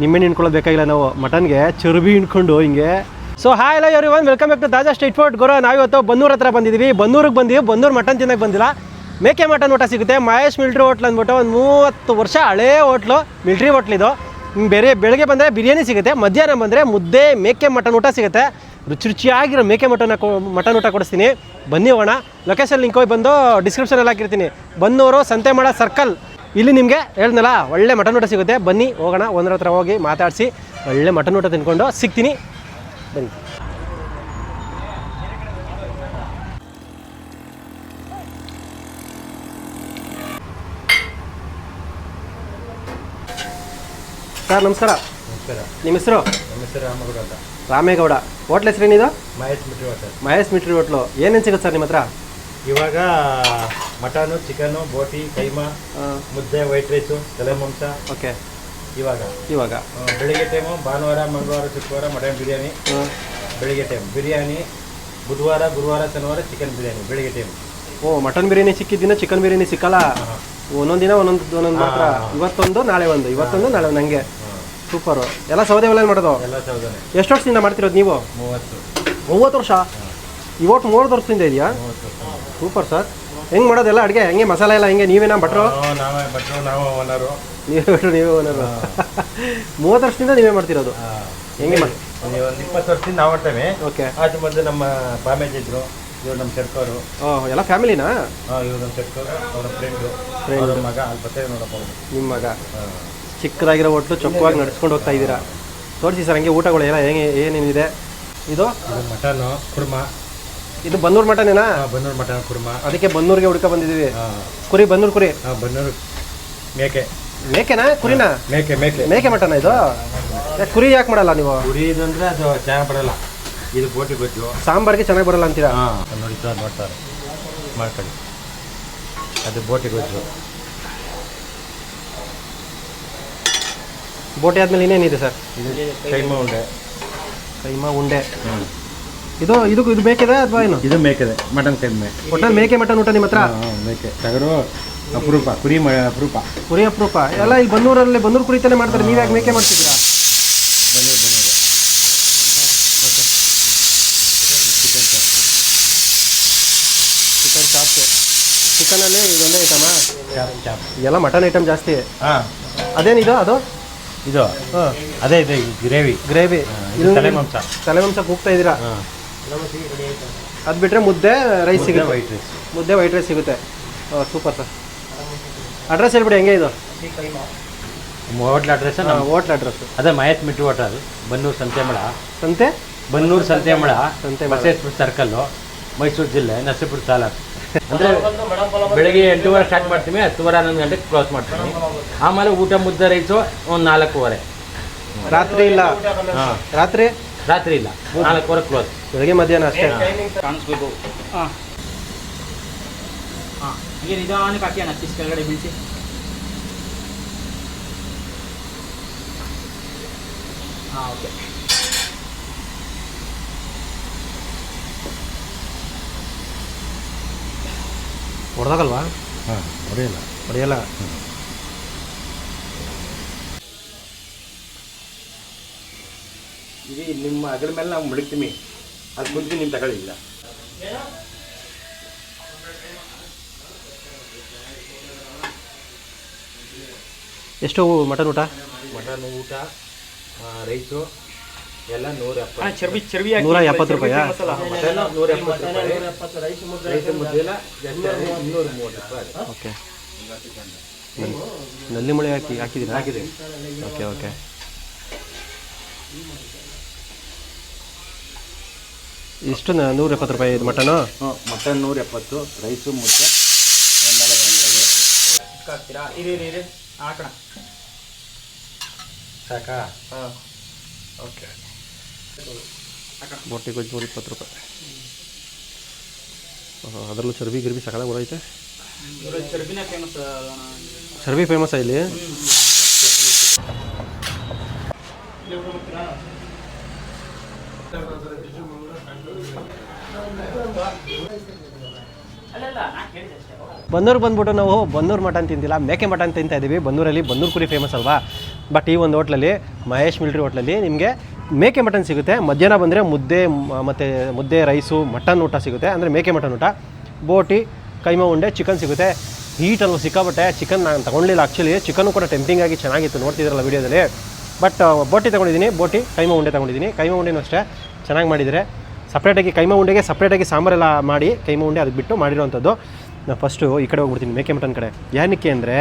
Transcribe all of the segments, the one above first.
ನಿಮ್ಮೆಣ್ಣೆ ಹಿಂಡ್ಕೊಳ್ಳೋದು ಬೇಕಾಗಿಲ್ಲ ನಾವು ಮಟನ್ಗೆ ಚರ್ಬಿ ಹಿಂಡ್ಕೊಂಡು ಹಿಂಗೆ. ಸೊ ಹಾಯ್ ಎಲ್ಲ everyone welcome back to Taaza street food ಗುರು ನಾವಿವತ್ತು ಬನ್ನೂರ್ ಹತ್ರ ಬಂದಿದ್ದೀವಿ ಬನ್ನೂರಿಗೆ ಬಂದೀವಿ. ಬನ್ನೂರು ಮಟನ್ ತಿನ್ನಕ್ಕೆ ಬಂದಿಲ್ಲ. ಮೇಕೆ ಮಟನ್ ಊಟ ಸಿಗುತ್ತೆ. ಮಹೇಶ್ ಮಿಲ್ಟ್ರಿ ಹೋಟ್ಲ್ ಅಂದ್ಬಿಟ್ಟು ಒಂದು ಮೂವತ್ತು ವರ್ಷ ಹಳೇ ಹೋಟ್ಲು ಮಿಲ್ಟ್ರಿ ಹೋಟ್ಲಿದು ಬೇರೆ ಬೆಳಗ್ಗೆ ಬಂದರೆ ಬಿರಿಯಾನಿ ಸಿಗುತ್ತೆ. ಮಧ್ಯಾಹ್ನ ಬಂದರೆ ಮುದ್ದೆ, ಮೇಕೆ ಮಟನ್ ಊಟ ಸಿಗುತ್ತೆ. ರುಚಿ ರುಚಿಯಾಗಿರೋ ಮೇಕೆ ಮಟನ್ ಮಟನ್ ಊಟ ಕೊಡಿಸ್ತೀನಿ. ಬನ್ನಿ ಹೋಗೋಣ. ಲೊಕೇಶನ್ ಲಿಂಕ್ ಹೋಗಿ ಬಂದು ಡಿಸ್ಕ್ರಿಪ್ಷನಲ್ಲಿ ಹಾಕಿರ್ತೀನಿ. ಬನ್ನೂರು ಸಂತೆಮಾಡ ಸರ್ಕಲ್ ಇಲ್ಲಿ ನಿಮಗೆ ಹೇಳ್ದಲ್ಲ ಒಳ್ಳೆ ಮಟನ್ ಊಟ ಸಿಗುತ್ತೆ. ಬನ್ನಿ ಹೋಗೋಣ ಒಂದರ ಹತ್ರ ಹೋಗಿ ಮಾತಾಡಿಸಿ. ಒಳ್ಳೆ ಮಟನ್ ಊಟ ತಿನ್ಕೊಂಡು ಸಿಗ್ತೀನಿ. ಬನ್ನಿ. ಸರ್ ನಮಸ್ಕಾರ. ನಮಸ್ಕಾರ. ನಿಮ್ಮ ಹೆಸರು? ನಮ್ಮ ಹೆಸರು ರಾಮಗೌಡ ಅಂತ. Ramegowda. Hotel ಹೆಸರೇನಿದು? Mahesh military hotel. Mahesh military hotel. ಏನೇನು ಸಿಗುತ್ತೆ ಸರ್ ನಿಮ್ಮ ಹತ್ರ? ಇವಾಗ ಮಟನು ಚಿಕನು ಬೋಟಿ ಕೈಮಾ ಮುದ್ದೆ ವೈಟ್ ರೈಸು ತಲೆ ಮಾಂಸ. ಓಕೆ. ಇವಾಗ. ಇವಾಗ. ಆ, ಬೆಳಿಗ್ಗೆ ಟೈಮು ಭಾನುವಾರ ಮಂಗಳವಾರ ಶುಕ್ರವಾರ ಮಟನ್ ಬಿರಿಯಾನಿ. ಬೆಳಿಗ್ಗೆ ಟೈಮ್ ಬಿರಿಯಾನಿ ಬುಧವಾರ ಗುರುವಾರ ಶನಿವಾರ ಚಿಕನ್ ಬಿರಿಯಾನಿ ಬೆಳಿಗ್ಗೆ ಟೈಮ್ ಓ ಮಟನ್ ಬಿರಿಯಾನಿ ಸಿಕ್ಕಿದ್ದಿನ ಚಿಕನ್ ಬಿರಿಯಾನಿ ಸಿಕ್ಕಲ್ಲ? ಒಂದೊಂದು ದಿನ ಒಂದೊಂದು ಒಂದೊಂದು ಮಾತ್ರ. ಇವತ್ತೊಂದು ನಾಳೆ ಒಂದು. ಇವತ್ತೊಂದು ನಾಳೆ ಒಂದು. ಹಂಗೆ. ಸೂಪರು. ಎಲ್ಲ ಸೌದೆ ಒಳ್ಳೆ ಮಾಡೋದು? ಎಲ್ಲ ಸೌದೆ ಎಷ್ಟು ವರ್ಷದಿಂದ ಮಾಡ್ತಿರೋದು ನೀವು? ಮೂವತ್ತು. ಮೂವತ್ತು ವರ್ಷ? ಇವತ್ತು ಮೂರು ವರ್ಷದಿಂದ ಇದೆಯಾ? ಸೂಪರ್ ಸರ್ ಹೆಂಗೆ ಮಾಡೋದೆಲ್ಲ ಅಡುಗೆ? ಹೆಂಗೆ ಮಸಾಲೆ ಎಲ್ಲ ಹೆಂಗೆ ನೀವೇನಾ ಭಟ್ರು? ನಾವು ಭಟ್ರು ನಾವು ಓನರು ನೀವೇ ಭಟ್ರು ನೀವೇ ಓನರು ಮೂವತ್ತು ವರ್ಷದಿಂದ ನೀವೇ ಮಾಡ್ತಿರೋದು? ಹೆಂಗೆ ಮಾಡಿ ಒಂದು ಇಪ್ಪತ್ತು ವರ್ಷದಿಂದ ನಾವು ಮಾಡ್ತೇವೆ. ಓಕೆ. ಆಚೆ ಮೊದಲು ನಮ್ಮ ಬಾಮೇಜ್ ಇದ್ರು ಇವ್ರು ನಮ್ಮ ಶೆಟ್ಕವರು ಓ ಎಲ್ಲ ಫ್ಯಾಮಿಲಿನಾ? ಇವ್ರು ನಮ್ಮ ಶೆಟ್ಕವರು ಅವರ ಫ್ರೆಂಡು ಫ್ರೆಂಡ್ ಮಗ ಅಲ್ಲಿ ಬರ್ತೇವೆ ನೋಡಪ್ಪ ನಿಮ್ಮ ಮಗ. ಹಾ. ಚಿಕ್ಕದಾಗಿರೋ ಹೋಟ್ಲು ಚೊಕ್ಕವಾಗಿ ನಡ್ಸ್ಕೊಂಡು ಹೋಗ್ತಾ ಇದ್ದೀರಾ. ತೋರಿಸಿ ಸರ್ ಹಂಗೆ ಊಟಗಳು ಎಲ್ಲ ಹೆಂಗೆ ಏನೇನಿದೆ? ಇದು? ಇದು ಮಟನು ಕುರ್ಮಾ. ಇದು ಬನ್ನೂರು ಮಟನೇನಾ ಬನ್ನೂರು ಮಟನ್ ಕುರ್ಮ. ಅದಕ್ಕೆ ಬನ್ನೂರಿಗೆ ಹುಡುಕ ಬಂದಿದ್ದೀವಿ. ಕುರಿ ಬನ್ನೂರು ಕುರಿ. ಬನ್ನೂರು ಮೇಕೆ. ಮೇಕೆನಾ? ಕುರಿನಾ? ಮೇಕೆ ಮೇಕೆ. ಮೇಕೆ ಮಟನ ಇದು? ಯಾಕೆ ಕುರಿ ಯಾಕೆ ಮಾಡಲ್ಲ ನೀವು? ಉರಿದು ಅಂದ್ರೆ ಅದು ಚೆನ್ನಾಗಿ ಬರಲ್ಲ. ಇದು ಬೋಟಿ ಗೊಜ್ಜು. ಸಾಂಬಾರ್ಗೆ ಚೆನ್ನಾಗಿ ಬರಲ್ಲ ಅಂತೀರಾ? ಹಾಂ ನೋಡಿ ಸರ್ ನೋಡ್ತಾರೆ. ಮಾಡ್ಕೊಳ್ಳಿ. ಅದು ಬೋಟಿ ಗೊಜ್ಜು. ಬೋಟಿ ಆದ್ಮೇಲೆ ಇನ್ನೇನಿದೆ ಸರ್? ಇದು ಕೈಮಾ ಉಂಡೆ. ಕೈಮಾ ಉಂಡೆ. ಇದು ಇದು ಇದು ಬೇಕಿದೆ ಅಥವಾ ಏನು? ಇದು ಮೇಕೆದೆ ಮಟನ್ ಮೇಕೆ. ಮಟನ್ ಮೇಕೆ ಮಟನ್ ಊಟ ನಿಮ್ಮ ಹತ್ರ? ಹಾಂ ಮೇಕೆ. ಟಗರು ಅಪರೂಪ ಕುರಿ ಮ ಅಪರೂಪ. ಕುರಿ ಅಪರೂಪ. ಎಲ್ಲ ಇಲ್ಲಿ ಬನ್ನೂರಲ್ಲಿ ಬನ್ನೂರು ಕುರಿತಾನೆ ಮಾಡ್ತಾರೆ. ನೀವು ಯಾಕೆ ಮೇಕೆ ಮಾಡ್ತಿದ್ದೀರಾ? ಚಿಕನ್ ಚಾಪ್ಸ್ ಚಿಕನಲ್ಲಿ ಇದೊಂದೇ ಐಟಮಾ ಎಲ್ಲ ಮಟನ್ ಐಟಮ್ ಜಾಸ್ತಿ. ಹಾಂ. ಅದೇನಿದು ಅದು? ಇದು. ಅದೇ ಇದೆ ಗ್ರೇವಿ ಗ್ರೇವಿ ಇದು ತಲೆ ಮಾಂಸ. ಕೂಗ್ತಾ ಇದ್ದೀರಾ ಹಾಂ. ಅದು ಬಿಟ್ಟರೆ ಮುದ್ದೆ ರೈಸ್ ಸಿಗುತ್ತೆ. ವೈಟ್ ರೈಸ್ ಮುದ್ದೆ ವೈಟ್ ರೈಸ್ ಸಿಗುತ್ತೆ. ಸೂಪರ್ ಸರ್ ಅಡ್ರೆಸ್ ಹೇಳ್ಬಿಡಿ ಹೆಂಗೆ ಇದು? ಹೋಟ್ಲ್ ಅಡ್ರೆಸ್ ನಮ್ಮ ಹೋಟ್ಲ್ ಅಡ್ರೆಸ್ ಅದೇ ಮಯತ್ ಮಿಟ್ ಹೋಟಲ್ ಬನ್ನೂರು ಸಂತೆಮಳ ಸಂತೆ? ಬನ್ನೂರು ಸಂತೆಮಳ ಸಂತೆ ಬಸವೇಶ್ವರ ಸರ್ಕಲ್ಲು ಮೈಸೂರು ಜಿಲ್ಲೆ ನರಸೀಪುರ ತಾಲೂಕು. ಅಂದರೆ ಬೆಳಗ್ಗೆ ಎಂಟೂವರೆ ಸ್ಟಾರ್ಟ್ ಮಾಡ್ತೀವಿ ಹತ್ತುವರೆ ಹನ್ನೊಂದು ಗಂಟೆಗೆ ಕ್ಲೋಸ್ ಮಾಡ್ತೀವಿ. ಆಮೇಲೆ ಊಟ ಮುದ್ದೆ ರೈಸು ಒಂದು ನಾಲ್ಕೂವರೆ. ರಾತ್ರಿ ಇಲ್ಲ. ಹಾಂ. ರಾತ್ರಿ? ರಾತ್ರಿ ಇಲ್ಲ. ನಾಲ್ಕುವರೆ ಕ್ಲೋಸ್ ಬೆಳಗ್ಗೆ ಮಧ್ಯಾಹ್ನ ಅಷ್ಟೇ. ಕಾಣಿಸ್ಬೇಕು ಹಾಂ ಹಾಂ ಹೀಗೆ ನಿಧಾನಕ್ಕೆ ಹಾಕಿ ಅಣ್ಣ ಕಿಸ್ ಕೆಳಗಡೆ ಬೀಳಿಸಿ. ಹಾಂ ಓಕೆ ಹೊಡೆದಾಗಲ್ವಾ? ಹಾಂ ಹೊಡೆಯಲ್ಲ. ಹೊಡೆಯಲ್ಲ. ಇದು ನಿಮ್ಮ ಅದ್ರ ಮೇಲೆ ನಾವು ಮುಳುಗ್ತೀವಿ. ಅದು ಮುಂದೆ ನೀವು ತಗೊಳ್ಳಿಲ್ಲ. ಎಷ್ಟು ಮಟನ್ ಊಟ? ಮಟನ್ ಊಟ ರೈಸು ಎಲ್ಲ ನೂರ ಚರ್ಬಿ ಚರ್ಬಿ ನೂರ ಎಪ್ಪತ್ತು ರೂಪಾಯಿ ನೂರ ಎಪ್ಪತ್ತು ರೂಪಾಯಿ. ರೈಸ್ ಮುದ್ದೆ ಎಲ್ಲ ಜಾಸ್ತಿ ಆದ್ರೆ ಇನ್ನೂರ ಮೂವತ್ತು ರೂಪಾಯಿ. ಓಕೆ. ನಲ್ಲಿ ಮಳೆ ಹಾಕಿ ಹಾಕಿದ್ದೀನಿ ಹಾಕಿದ್ದೀನಿ ಓಕೆ ಓಕೆ. ಇಷ್ಟು ನೂರ ಎಪ್ಪತ್ತು ರೂಪಾಯಿ ಇದು ಮಟನು? ಹ್ಞೂ ಮಟನ್ ನೂರ ಎಪ್ಪತ್ತು ರೈಸು ಮುದ್ದೆ. ಹಾಕ್ತೀರಾ? ಇರಿ ಇರಿ ಇರಿ. ಹಾಕೋಣ. ಸಾಕಾ? ಹಾಂ. ಓಕೆ. ಮೊಟ್ಟೆ ಗೊಜ್ಜು ನೂರ ಇಪ್ಪತ್ತು ರೂಪಾಯಿ. ಅದರಲ್ಲೂ ಚರ್ಬಿ ಗಿರ್ಬಿ ಸಕಾಲ ಬರೈತೆ ಐತೆ? ಚರ್ಬಿನ ಫೇಮಸ್ ಚರ್ಬಿ ಫೇಮಸ್ ಇಲ್ಲಿ ಅಲ್ಲಲ್ಲ ನಾ ಕೇಳಿದೆ ಅಷ್ಟೇ ಬನ್ನೂರು ಬಂದ್ಬಿಟ್ಟು ನಾವು ಬನ್ನೂರು ಮಟನ್ ತಿಂತಿಲ್ಲ ಮೇಕೆ ಮಟನ್ ತಿಂತಾ ಇದ್ದೀವಿ ಬನ್ನೂರಲ್ಲಿ ಬನ್ನೂರು ಕುರಿ ಫೇಮಸ್ ಅಲ್ವಾ? ಬಟ್ ಈ ಒಂದು ಹೋಟ್ಲಲ್ಲಿ, ಮಹೇಶ್ ಮಿಲ್ಟ್ರಿ ಹೋಟ್ಲಲ್ಲಿ ನಿಮಗೆ ಮೇಕೆ ಮಟನ್ ಸಿಗುತ್ತೆ. ಮಧ್ಯಾಹ್ನ ಬಂದರೆ ಮುದ್ದೆ, ಮತ್ತು ಮುದ್ದೆ, ರೈಸು, ಮಟನ್ ಊಟ ಸಿಗುತ್ತೆ. ಅಂದರೆ ಮೇಕೆ ಮಟನ್ ಊಟ. ಬೋಟಿ, ಕೈಮ ಉಂಡೆ, ಚಿಕನ್ ಸಿಗುತ್ತೆ. ಹೀಟಲ್ಲೂ ಸಿಕ್ಕಾಬಟ್ಟೆ ಚಿಕನ್ ನಾನು ತೊಗೊಂಡಿಲ್ಲ ಆ್ಯಕ್ಚುಲಿ ಚಿಕನ್ ಕೂಡ ಟೆಂಪಿಂಗ್ ಆಗಿ ಚೆನ್ನಾಗಿತ್ತು. ನೋಡ್ತಿದ್ರಲ್ಲ ವೀಡಿಯೋದಲ್ಲಿ ಬಟ್ ಬೋಟಿ ತೊಗೊಂಡಿದ್ದೀನಿ, ಬೋಟಿ, ಕೈಮ ಉಂಡೆ ತೊಗೊಂಡಿದ್ದೀನಿ. ಕೈಮ ಉಂಡೆನೂ ಅಷ್ಟೇ, ಚೆನ್ನಾಗಿ ಮಾಡಿದರೆ. ಸಪ್ರೇಟಾಗಿ ಕೈಮ ಉಂಡೆಗೆ ಸಪ್ರೇಟಾಗಿ ಸಾಂಬಾರೆಲ್ಲ ಮಾಡಿ, ಕೈಮ ಉಂಡೆ ಅದಕ್ಕೆ ಬಿಟ್ಟು ಮಾಡಿರೋವಂಥದ್ದು ನಾನು ಫಸ್ಟು ಈ ಕಡೆ ಹೋಗ್ಬಿಡ್ತೀನಿ, ಮೇಕೆ ಮಟನ್ ಕಡೆ. ಏನಕ್ಕೆ ಅಂದರೆ,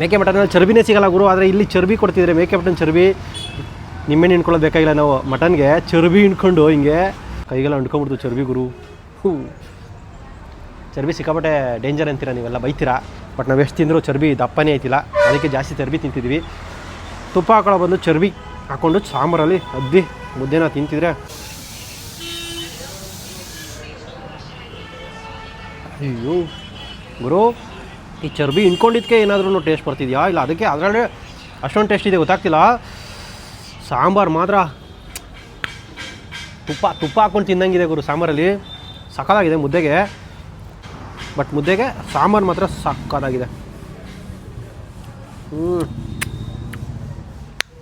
ಮೇಕೆ ಮಟನಲ್ಲಿ ಚರ್ಬಿನೇ ಸಿಗಲ್ಲ ಗುರು, ಆದರೆ ಇಲ್ಲಿ ಚರ್ಬಿ ಕೊಡ್ತಿದ್ರೆ ಮೇಕೆ ಮಟನ್ ಚರ್ಬಿ ನಿಮ್ಮೇನು ಹಿಂಡ್ಕೊಳ್ಳೋದು ಬೇಕಾಗಿಲ್ಲ ನಾವು ಮಟನ್ಗೆ. ಚರ್ಬಿ ಹಿಂಡ್ಕೊಂಡು ಹಿಂಗೆ ಕೈಗೆಲ್ಲ ಹಿಂಡ್ಕೊಂಬಿಡ್ತು ಚರ್ಬಿ ಗುರು. ಹ್ಞೂ ಚರ್ಬಿ ಸಿಕ್ಕಾಪಟ್ಟೆ ಡೇಂಜರ್ ಅಂತೀರ ನೀವೆಲ್ಲ, ಬೈತೀರಾ? ಬಟ್ ನಾವು ಎಷ್ಟು ತಿಂದರೂ ಚರ್ಬಿ ದಪ್ಪನೇ ಐತಿಲ್ಲ. ಅದಕ್ಕೆ ಜಾಸ್ತಿ ಚರ್ಬಿ ತಿಂತಿದ್ವಿ. ತುಪ್ಪ ಹಾಕೊಳ್ಳೋ ಬಂದು ಚರ್ಬಿ ಹಾಕ್ಕೊಂಡು ಸಾಂಬಾರಲ್ಲಿ ಅದ್ದಿ ಮುದ್ದೆನ ತಿಂತಿದ್ರೆ ಅಯ್ಯೋ, ಗುರು, ಈ ಚರ್ಬಿ ಹಿಂಡ್ಕೊಂಡಿದ್ದಕ್ಕೆ ಏನಾದರೂ ಟೇಸ್ಟ್ ಬರ್ತಿದ್ಯಾ? ಇಲ್ಲ, ಅದಕ್ಕೆ ಅದರಲ್ಲೇ ಅಷ್ಟೊಂದು ಟೇಸ್ಟ್ ಇದೆ, ಗೊತ್ತಾಗ್ತಿಲ್ಲ. ಸಾಂಬಾರು ಮಾತ್ರ ತುಪ್ಪ ತುಪ್ಪ ಹಾಕ್ಕೊಂಡು ತಿನ್ನಂಗಿದೆ ಗುರು ಸಾಂಬಾರಲ್ಲಿ. ಸಖತ್ತಾಗಿದೆ ಮುದ್ದೆಗೆ. ಬಟ್ ಮುದ್ದೆಗೆ ಸಾಂಬಾರು ಮಾತ್ರ ಸಕ್ಕತ್ತಾಗಿದೆ ಹ್ಞೂ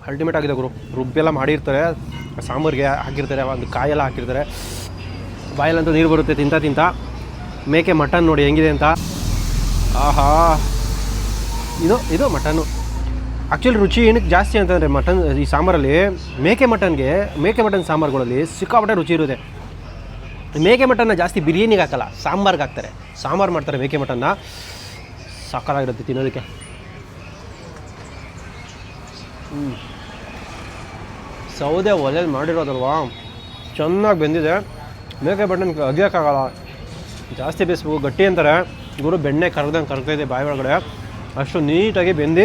ಅಲ್ಟಿಮೇಟ್ ಆಗಿದೆ ಗುರು. ರುಬ್ಬೆಲ್ಲ ಮಾಡಿರ್ತಾರೆ, ಸಾಂಬಾರಿಗೆ ಹಾಕಿರ್ತಾರೆ, ಒಂದು ಕಾಯೆಲ್ಲ ಹಾಕಿರ್ತಾರೆ. ಬಾಯಲ್ಲಂತೂ ನೀರು ಬರುತ್ತೆ, ತಿಂತ ತಿಂತ. ಮೇಕೆ ಮಟನ್ ನೋಡಿ ಹೆಂಗಿದೆ ಅಂತ. ಆಹಾ. ಇದು ಇದು ಮಟನ್ನು. ಆ್ಯಕ್ಚುಲಿ ರುಚಿ ಏನಕ್ಕೆ ಜಾಸ್ತಿ ಅಂತಂದರೆ ಮಟನ್, ಈ ಸಾಂಬಾರಲ್ಲಿ ಮೇಕೆ ಮಟನ್ಗೆ, ಮೇಕೆ ಮಟನ್ ಸಾಂಬಾರುಗಳಲ್ಲಿ ಸಿಕ್ಕಾಪಟ್ಟೆ ರುಚಿ ಇರುತ್ತೆ. ಮೇಕೆ ಮಟನ್ನ ಜಾಸ್ತಿ ಬಿರಿಯಾನಿಗೆ ಹಾಕಲ್ಲ, ಸಾಂಬಾರ್ಗೆ ಹಾಕ್ತಾರೆ. ಸಾಂಬಾರು ಮಾಡ್ತಾರೆ ಮೇಕೆ ಮಟನ್ನ. ಸಕ್ಕತ್ತಾಗಿರುತ್ತೆ ತಿನ್ನೋದಕ್ಕೆ. ಹ್ಞೂ ಸೌದೆ ಒಲೆಯಲ್ಲಿ ಮಾಡಿರೋದಲ್ವಾ? ಚೆನ್ನಾಗಿ ಬೆಂದಿದೆ. ಮೇಕೆ ಬಟನ್ ಅಗಿಯೋಕ್ಕಾಗಲ್ಲ ಜಾಸ್ತಿ ಬೇಯಿಸ್ಬೇಕು. ಗಟ್ಟಿ ಅಂತಾರೆ. ಗುರು ಬೆಣ್ಣೆ ಕರ್ದಂಗೆ ಕರ್ಕೈತೆ ಬಾಯಿ ಒಳಗಡೆ. ಅಷ್ಟು ನೀಟಾಗಿ ಬೆಂದು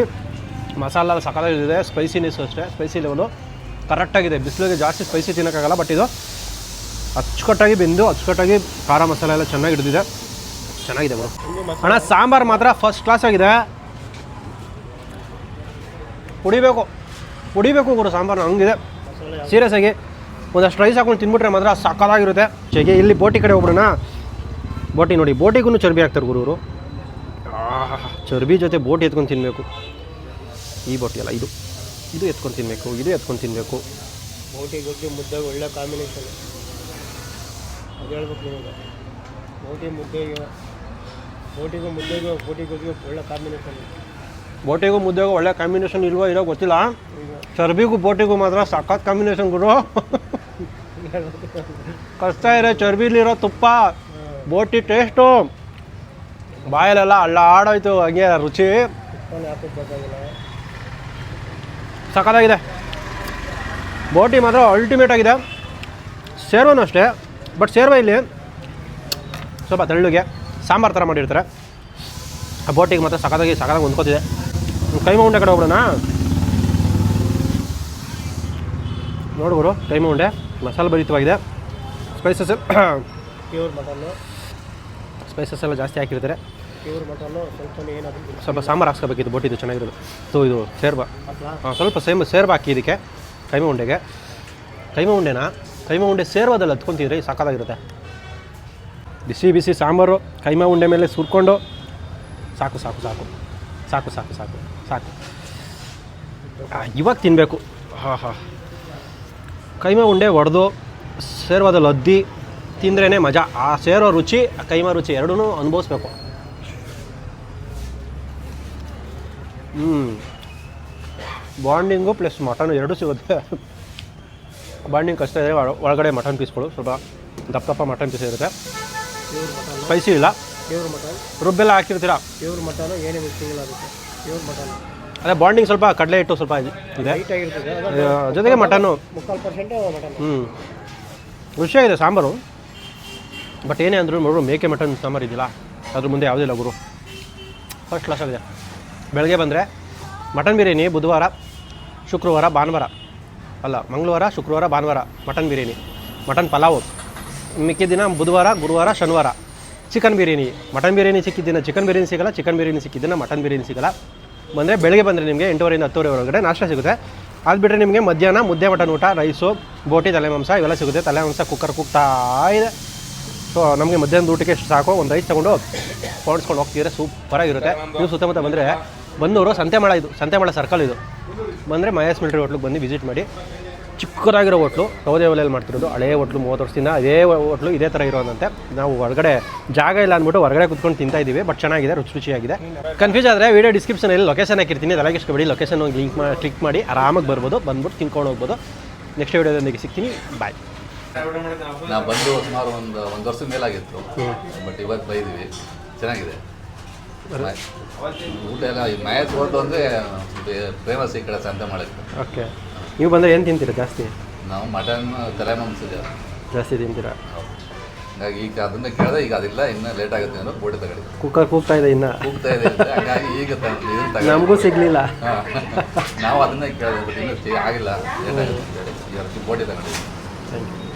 ಮಸಾಲ ಇದೆ. ಸ್ಪೈಸಿನೆಸ್ ಅಷ್ಟೇ. ಸ್ಪೈಸಿ ಲೆವೆಲು ಕರೆಕ್ಟಾಗಿದೆ ಬಿಸಿಲಿಗೆ ಜಾಸ್ತಿ ಸ್ಪೈಸಿ ತಿನ್ನೋಕ್ಕಾಗಲ್ಲ ಬಟ್ ಇದು ಅಚ್ಚುಕಟ್ಟಾಗಿ ಬೆಂದು, ಅಚ್ಚುಕಟ್ಟಾಗಿ ಖಾರ ಮಸಾಲೆ ಎಲ್ಲ ಚೆನ್ನಾಗಿ ಹಿಡಿದಿದೆ. ಚೆನ್ನಾಗಿದೆ ಬರೋ ಅಣ್ಣ, ಸಾಂಬಾರು ಮಾತ್ರ ಫಸ್ಟ್ ಕ್ಲಾಸ್ ಆಗಿದೆ. ಕುಡಿಬೇಕು. ಕುಡಿಬೇಕು ಗುರು ಸಾಂಬಾರು ಹಂಗಿದೆ. ಸೀರಿಯಸ್ ಆಗಿ ಒಂದಷ್ಟು ರೈಸ್ ಹಾಕೊಂಡು ತಿನ್ಬಿಟ್ರೆ ಮಾತ್ರ ಸಕ್ಕದಾಗಿರುತ್ತೆ ಚೆಗೆ ಇಲ್ಲಿ ಬೋಟಿ ಕಡೆ ಹೋಗ್ಬಿಡೋಣ. ಬೋಟಿ ನೋಡಿ ಬೋಟಿಗೂ ಚರ್ಬಿ ಹಾಕ್ತಾರೆ ಗುರುವರು ಚರ್ಬಿ ಜೊತೆ ಬೋಟಿ ಎತ್ಕೊಂಡು ತಿನ್ನಬೇಕು ಈ ಬೋಟಿ ಅಲ್ಲ ಇದು. ಇದು ಎತ್ಕೊಂಡು ತಿನ್ನಬೇಕು ಇದು ಎತ್ಕೊಂಡು ತಿನ್ನಬೇಕು ಬೋಟಿ ಗೊಜ್ಜು ಮುದ್ದೆ ಒಳ್ಳೆ ಕಾಂಬಿನೇಷನ್ ಅದು ಹೇಳ್ಬೇಕು ನಿಮಗೆ. ಬೋಟಿ ಮುದ್ದೆಗೆ ಬೋಟಿಗೂ ಮುದ್ದೆಗೂ ಬೋಟಿ ಗೊಜ್ಜಿಗೂ ಒಳ್ಳೆ ಕಾಂಬಿನೇಷನ್ ಬೋಟಿಗೂ ಮುದ್ದೆಗೂ ಒಳ್ಳೆ ಕಾಂಬಿನೇಷನ್ ಇಲ್ವೋ ಇರೋ ಗೊತ್ತಿಲ್ಲ. ಚರ್ಬಿಗೂ ಬೋಟಿಗೂ ಮಾತ್ರ ಸಖತ್ ಕಾಂಬಿನೇಷನ್ ಗುರು. ಕಷ್ಟ ಇರೋ ಚರ್ಬಿಲಿರೋ ತುಪ್ಪ, ಬೋಟಿ ಟೇಸ್ಟು ಬಾಯಲೆಲ್ಲ ಅಳ್ಳ ಆಡೋಯ್ತು ಹಂಗೆ ರುಚಿ. ಸಖತ್ತಾಗಿದೆ. ಬೋಟಿ ಮಾತ್ರ ಅಲ್ಟಿಮೇಟ್ ಆಗಿದೆ. ಸೇರ್ವನು ಅಷ್ಟೇ ಬಟ್ ಸೇರ್ವ ಇಲ್ಲಿ. ಸ್ವಲ್ಪ ತೆಳ್ಳುಗೆ, ಸಾಂಬಾರು ಥರ ಮಾಡಿರ್ತಾರೆ. ಆ ಬೋಟಿಗೆ ಮಾತ್ರ ಸಖತ್ತಾಗಿ ಸಖತ್ತಾಗಿ ಹೊಂದ್ಕೋತಿದೆ. ಕೈಮ ಉಂಡೆ ಕಡೆ ಹೋಗ್ಬಿಡೋಣ. ನೋಡ್ಗುರು ಟೈಮ್ ಉಂಡೆ ಮಸಾಲೆ ಭರಿತವಾಗಿದೆ. ಸ್ಪೈಸಸ್ ಪ್ಯೂರ್ ಮಟನ್ನು ಸ್ಪೈಸಸ್ ಎಲ್ಲ ಜಾಸ್ತಿ ಹಾಕಿರ್ತಾರೆ. ಪ್ಯೂರ್ ಮಟನ್ನು ಸ್ವಲ್ಪ ಏನಾದರೂ ಸ್ವಲ್ಪ ಸಾಂಬಾರು ಹಾಕ್ಸ್ಕೋಬೇಕಿತ್ತು ಬೊಟ್ಟಿದ್ದು ಚೆನ್ನಾಗಿರೋದು. ಸೊ ಇದು ಸೇರ್ಬ ಹಾಂ ಸ್ವಲ್ಪ ಸೇಮ್ ಸೇರ್ಬ ಹಾಕಿ ಇದಕ್ಕೆ ಕೈಮ ಉಂಡೆಗೆ ಕೈಮ ಉಂಡೆನ ಕೈಮ ಉಂಡೆ ಸೇರ್ವದಲ್ಲಿ ಹತ್ಕೊಂತಿದ್ರೆ ಸಾಕಾಗಿರುತ್ತೆ ಬಿಸಿ ಬಿಸಿ ಸಾಂಬಾರು ಕೈಮ ಉಂಡೆ ಮೇಲೆ ಸುರ್ಕೊಂಡು. ಸಾಕು ಸಾಕು ಸಾಕು. ಸಾಕು ಸಾಕು ಸಾಕು. ಸಾಕು. ಇವಾಗ ತಿನ್ನಬೇಕು ಹಾಂ ಹಾಂ. ಕೈಮ ಉಂಡೆ ಒಡೆದು ಸೇರ್ವದಲ್ಲಿ ಅದ್ದಿ ತಿಂದ್ರೇ ಮಜಾ. ಆ ಸೇರೋ ರುಚಿ ಆ ಕೈಮ ರುಚಿ ಎರಡೂ ಅನುಭವಿಸ್ಬೇಕು. ಹ್ಞೂ ಬಾಂಡಿಂಗು ಪ್ಲಸ್ ಮಟನ್ ಎರಡೂ ಸಿಗುತ್ತೆ. ಬಾಂಡಿಂಗ್ ಕಷ್ಟ ಇದೆ ಒಳ- ಒಳಗಡೆ ಮಟನ್ ಪೀಸ್ಗಳು ಸ್ವಲ್ಪ ದಪ್ಪ ದಪ್ಪ ಮಟನ್ ಪೀಸ್ ಇರುತ್ತೆ. ಸ್ಪೈಸಿ ಇಲ್ಲ. Pure mutton. ರುಬ್ಬೆಲ್ಲ ಹಾಕಿರ್ತೀರಾ? ಪ್ಯೂರ್ ಮಟನು ಏನೇ ಮಿಕ್ಸಿಂಗ್ ಅದಕ್ಕೆ. Pure mutton. ಅದೇ ಬಾಂಡಿಂಗ್ ಸ್ವಲ್ಪ ಕಡಲೆ ಹಿಟ್ಟು ಸ್ವಲ್ಪ ಇದೆ. ಜೊತೆಗೆ ಮಟನು. ಹ್ಞೂ ರುಚಿಯಾಗಿದೆ ಸಾಂಬಾರು. ಬಟ್ ಏನೇ ಅಂದರೂ ನೋಡು ಮೇಕೆ ಮಟನ್ ಸಾಂಬಾರು ಇದೆಯಲ್ಲ ಅದ್ರ ಮುಂದೆ ಯಾವುದಿಲ್ಲ ಗುರು. ಫಸ್ಟ್ ಕ್ಲಾಸ್ ಆಗಿದೆ. ಬೆಳಗ್ಗೆ ಬಂದರೆ ಮಟನ್ ಬಿರಿಯಾನಿ ಬುಧವಾರ ಶುಕ್ರವಾರ ಭಾನುವಾರ. ಅಲ್ಲ ಮಂಗಳವಾರ ಶುಕ್ರವಾರ ಭಾನುವಾರ ಮಟನ್ ಬಿರಿಯಾನಿ. ಮಟನ್ ಪಲಾವು. ಮಿಕ್ಕಿದ ದಿನ ಬುಧವಾರ ಗುರುವಾರ ಶನಿವಾರ. ಚಿಕನ್ ಬಿರಿಯಾನಿ. ಮಟನ್ ಬಿರಿಯಾನಿ ಸಿಕ್ಕಿದ್ದಿನ ಚಿಕನ್ ಬಿರಿಯಾನಿ ಸಿಗಲ್ಲ ಚಿಕನ್ ಬಿರಿಯಾನಿ ಸಿಕ್ಕಿದ್ದಿನ ಮಟನ್ ಬಿರಿಯಾನಿ ಸಿಗಲ್ಲ. ಬಂದರೆ ಬೆಳಗ್ಗೆ ಬಂದರೆ ನಿಮಗೆ ಎಂಟೂವರೆಯಿಂದ ಹತ್ತುವರೆ ಒಳಗಡೆ ನಾಷ್ಟ ಸಿಗುತ್ತೆ. ಅದು ಬಿಟ್ಟರೆ ನಿಮಗೆ ಮಧ್ಯಾಹ್ನ ಮುದ್ದೆ ಮಟನ್ ಊಟ ರೈಸು ಬೋಟಿ, ತಲೆ ಮಾಂಸ ಇವೆಲ್ಲ ಸಿಗುತ್ತೆ. ತಲೆ ಮಾಂಸ ಕುಕ್ಕರ್ ಕುಗ್ತಾ ಇದೆ. ಸೊ ನಮಗೆ ಮಧ್ಯಾಹ್ನದ ಊಟಕ್ಕೆ ಸಾಕು? ಒಂದು ರೈಸ್ ತೊಗೊಂಡು ಪೋಣಿಸ್ಕೊಂಡು ಹೋಗ್ತಿದ್ರೆ ಸೂಪರಾಗಿರುತ್ತೆ ನೀವು ಸುತ್ತಮುತ್ತ ಬಂದರೆ ಬನ್ನೂರು ಸಂತೆಮಳ ಇದು, ಸಂತೆಮಳ ಸರ್ಕಲ್ ಇದು. ಬಂದರೆ ಮಹೇಶ್ ಮಿಲ್ಟ್ರಿ ಹೋಟ್ಲಿಗೆ ಬಂದು ವಿಸಿಟ್ ಮಾಡಿ. ಚಿಕ್ಕದಾಗಿರೋ ಹೋಟ್ಲು. ಸೌದೆ ಒಲೆಯಲ್ಲಿ ಮಾಡ್ತಿರೋದು. ಹಳೇ ಹೋಟ್ಲು ಮೂವತ್ತು ವರ್ಷದಿಂದ ಅದೇ ಹೋಟ್ಲು ಇದೇ ಥರ ಇರೋದಂತೆ. ನಾವು ಹೊರಗಡೆ ಜಾಗ ಇಲ್ಲ ಅಂದ್ಬಿಟ್ಟು ಹೊರಗಡೆ ಕುತ್ಕೊಂಡು ತಿಂತಾ ಇದ್ದೀವಿ ಬಟ್ ಚೆನ್ನಾಗಿದೆ ರುಚಿ ರುಚಿಯಾಗಿದೆ. ಕನ್ಫ್ಯೂಸ್ ಆದರೆ ವಿಡಿಯೋ ಡಿಸ್ಕ್ರಿಪ್ಷನಲ್ಲಿ ಲೊಕೇಶನ್ ಹಾಕಿರ್ತೀನಿ. ತಲೆಗೆ ಬಿಡಿ ಲೊಕೇಶನ್ ಹೋಗಿ ಲಿಂಕ್ ಮಾಡಿ ಕ್ಲಿಕ್ ಮಾಡಿ ಆರಾಮಾಗಿ ಬರ್ಬೋದು ಬಂದ್ಬಿಟ್ಟು ತಿನ್ಕೊಂಡು ಹೋಗ್ಬೋದು. ನೆಕ್ಸ್ಟ್ ವೀಡಿಯೋದೊಂದಿಗೆ ಸಿಗ್ತೀನಿ. ಬಾಯ್ ನಾವು ಬಂದು ಸುಮಾರು ಒಂದು ಒಂದು ವರ್ಷದ ಮೇಲಾಗಿತ್ತು ಬಟ್ ಇವತ್ತು ಬೈದ್ವಿ. ಚೆನ್ನಾಗಿದೆ. ಊಟ ಎಲ್ಲ ಮಹೇಶ್ ಹೋಟು ಅಂದರೆ ಫೇಮಸ್ ಈ ಕಡೆ ಸಂತೆ ಮಾಡಕ್ಕೆ ಓಕೆ ನೀವು ಬಂದರೆ ಏನು ತಿಂತೀರಾ ಜಾಸ್ತಿ? ನಾವು ಮಟನ್ ತಲೆ ಮಾಂಸ ಜಾಸ್ತಿ. ತಿಂತೀರಾ? ಹಾಗಾಗಿ ಈಗ ಅದನ್ನ ಕೇಳಿದ್ರೆ ಈಗ ಅದಿಲ್ಲ ಇನ್ನೂ ಲೇಟ್ ಆಗುತ್ತೆ ಅಂದ್ರೆ ಬೋಟಿ ತಗೊಳ್ಳಿ. ಕುಕ್ಕರ್ ಕೂಗ್ತಾ ಇದೆ ಇನ್ನ. ಕೂಗ್ತಾ ಇದೆ ಹಾಗಾಗಿ ಹಂಗಾಗಿ ಈಗ ನಮಗೂ ಸಿಗಲಿಲ್ಲ. ನಾವು ಅದನ್ನೇ ಕೇಳಿದ್ರೆ ಬಟ್ ಇನ್ನೂ ಆಗಿಲ್ಲ ಲೇಟ್ ಆಗುತ್ತೆ ಅಂತ ಹೇಳಿ. ಈಗ ಬೋಟಿ ಥ್ಯಾಂಕ್ ಯು